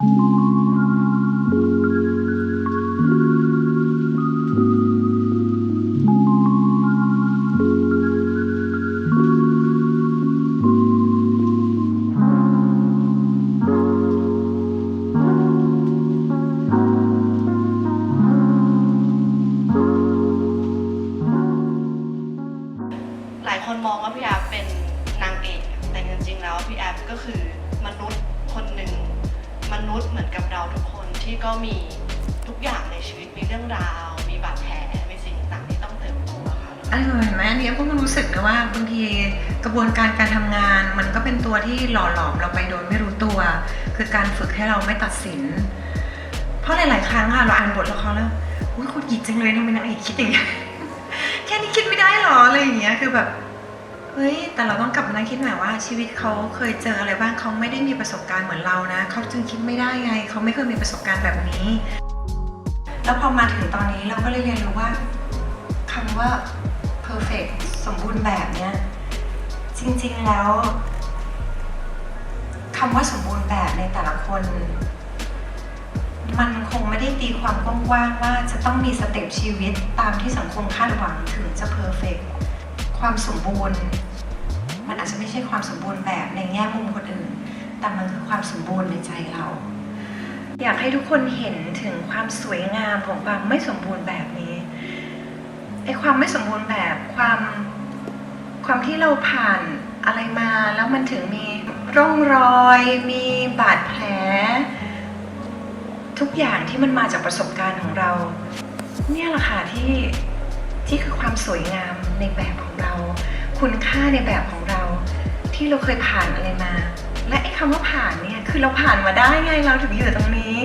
หลายคนมองว่าพี่แอฟเป็นนางเอกแต่จริงๆแล้วพี่แอฟก็คือ ษย์เหมือนกับเราทุกคนที่ก็มีทุกอย่างในชีวิตมีเรื่องราว มีบาดแผลมีสิ่งต่างๆที่ต้องเติบโตอะค่ะเออเห็นไหมอันนี้พวกมันรู้สึกนะว่าบางทีกระบวนการการทำงาน มันก็เป็นตัวที่หล่อหลอมเราไปโดยไม่รู้ตัว คือการฝึกให้เราไม่ตัดสิน เพราะหลาย ๆ ครั้งค่ะเราอ่านบทละครแล้วอุ้ยคุณหยิกจังเลยทำไมนางเอกคิดอย่างนี้ยแค่นี้คิดไม่ได้หรออะไรอย่างเงี้ยคือแบบ เฮ้ย แต่เราต้องกลับมานั่งคิดใหม่ว่าชีวิตเขาเคยเจออะไรบ้างเขาไม่ได้มีประสบการณ์เหมือนเรานะเขาจึงคิดไม่ได้ไงเขาไม่เคยมีประสบการณ์แบบนี้ แล้วพอมาถึงตอนนี้เราก็เลยเรียนรู้ว่าคำว่า perfect สมบูรณ์แบบเนี้ยจริงๆแล้วคำว่าสมบูรณ์แบบในแต่ละคน มันคงไม่ได้ตีความกว้างๆว่าจะต้องมีสเต็ปชีวิตตามที่สังคมคาดหวังถึงจะเพอร์เฟก ความสมบูรณ์ มันอาจจะไม่ใช่ความสมบูรณ์แบบในแง่มุมคนอื่น แต่มันคือความสมบูรณ์ในใจเรา อยากให้ทุกคนเห็นถึงความสวยงามของความไม่สมบูรณ์แบบนี้ไอ้ความไม่สมบูรณ์แบบความความที่เราผ่านอะไรมาแล้วมันถึงมีร่องรอย มีบาดแผล ทุกอย่างที่มันมาจากประสบการณ์ของเรา เนี่ยแหละค่ะที่ สวยงามในแบบของเรา คุณค่าในแบบของเรา ที่เราเคยผ่านอะไรมา และไอ้คำว่าผ่านเนี่ยคือเราผ่านมาได้ไงเราถึงอยู่ตรงนี้